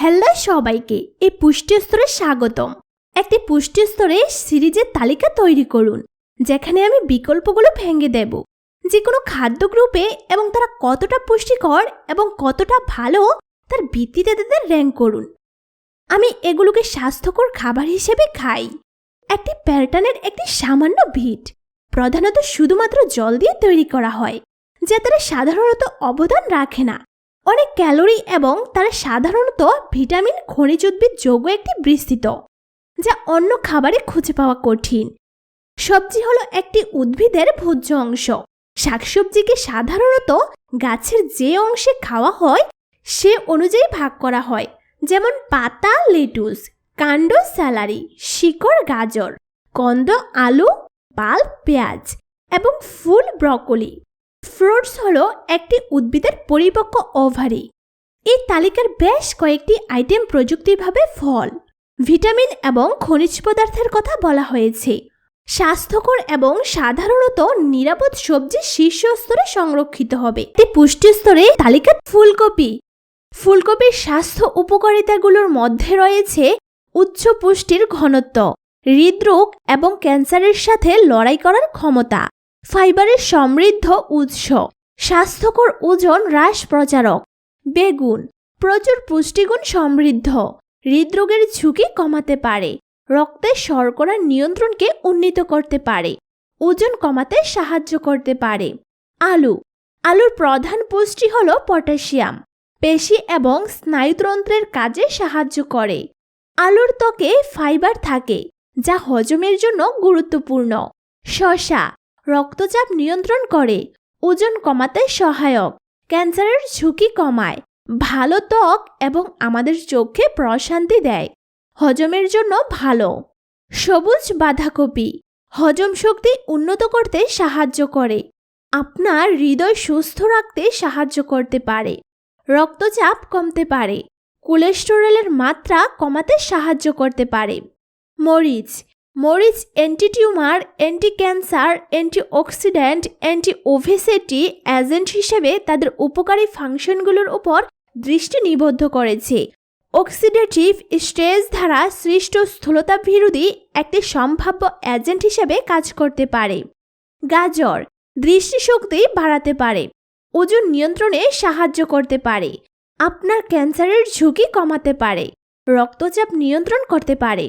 Hello সবাইকে, এই পুষ্টি স্তরে স্বাগতম। একটি পুষ্টি স্তরে সিরিজের তালিকা তৈরি করুন, যেখানে আমি বিকল্পগুলো ভেঙে দেব। যে কোনো খাদ্য গ্রুপে এবং তারা কতটা পুষ্টিকর এবং কতটা ভালো, তার ভিত্তিতে তাদের র্যাঙ্ক করুন। আমি এগুলোকে স্বাস্থ্যকর খাবার হিসেবে খাই। একটি প্যাটার্নের একটি সামান্য ভিট, প্রধানত শুধুমাত্র জল দিয়ে তৈরি করা হয়, যা তারা সাধারণত অবদান রাখে না। অনেক ক্যালোরি এবং তারা সাধারণত ভিটামিন, খনিজ উদ্ভিদ যোগ্য একটি বিস্তৃত, যা অন্য খাবারে খুঁজে পাওয়া কঠিন। সবজি হলো একটি উদ্ভিদের ভোজ্য অংশ। শাকসবজিকে সাধারণত গাছের যে অংশে খাওয়া হয়, সে অনুযায়ী ভাগ করা হয়, যেমন পাতা, লেটুস, কাণ্ড, স্যালারি, শিকড়, গাজর, কন্দ, আলু, পাল, পেঁয়াজ এবং ফুল, ব্রকলি। ফ্রুটস হলো একটি উদ্ভিদের পরিপক্ক ওভারি। এই তালিকার বেশ কয়েকটি আইটেম প্রযুক্তিভাবে ফল, ভিটামিন এবং খনিজ পদার্থের কথা বলা হয়েছে। স্বাস্থ্যকর এবং সাধারণত নিরাপদ সবজি শীর্ষ স্তরে সংরক্ষিত হবে। একটি পুষ্টি স্তরে তালিকা ফুলকপি। ফুলকপির স্বাস্থ্য উপকারিতাগুলোর মধ্যে রয়েছে উচ্চ পুষ্টির ঘনত্ব, হৃদরোগ এবং ক্যান্সারের সাথে লড়াই করার ক্ষমতা। ফাইবারের সমৃদ্ধ উৎস। স্বাস্থ্যকর ওজন হ্রাস প্রচারক। বেগুন, প্রচুর পুষ্টিগুণ সমৃদ্ধ। হৃদরোগের ঝুঁকি কমাতে পারে। রক্তের শর্করা নিয়ন্ত্রণকে উন্নীত করতে পারে। ওজন কমাতে সাহায্য করতে পারে। আলু, আলুর প্রধান পুষ্টি হল পটাশিয়াম। পেশি এবং স্নায়ুতন্ত্রের কাজে সাহায্য করে। আলুর ত্বকে ফাইবার থাকে, যা হজমের জন্য গুরুত্বপূর্ণ। শশা রক্তচাপ নিয়ন্ত্রণ করে, ওজন কমাতে সহায়ক, ক্যান্সারের ঝুঁকি কমায়, ভালো ত্বক এবং আমাদের চোখে প্রশান্তি দেয়, হজমের জন্য ভালো। সবুজ বাঁধাকপি, হজম শক্তি উন্নত করতে সাহায্য করে, আপনার হৃদয় সুস্থ রাখতে সাহায্য করতে পারে, রক্তচাপ কমতে পারে, কোলেস্টেরলের মাত্রা কমাতে সাহায্য করতে পারে। মরিচ মরিচ antitumour anti cancer antioxidant anti obesity agent হিসেবে তাদের উপকারী ফাংশনগুলোর উপর দৃষ্টি নিবদ্ধ করেছে। অক্সিডেটিভ স্ট্রেস দ্বারা সৃষ্ট স্থূলতা বিরোধী একটি সম্ভাব্য এজেন্ট হিসেবে কাজ করতে পারে। গাজর দৃষ্টিশক্তি বাড়াতে পারে, ওজন নিয়ন্ত্রণে সাহায্য করতে পারে, আপনার ক্যান্সারের ঝুঁকি কমাতে পারে, রক্তচাপ নিয়ন্ত্রণ করতে পারে।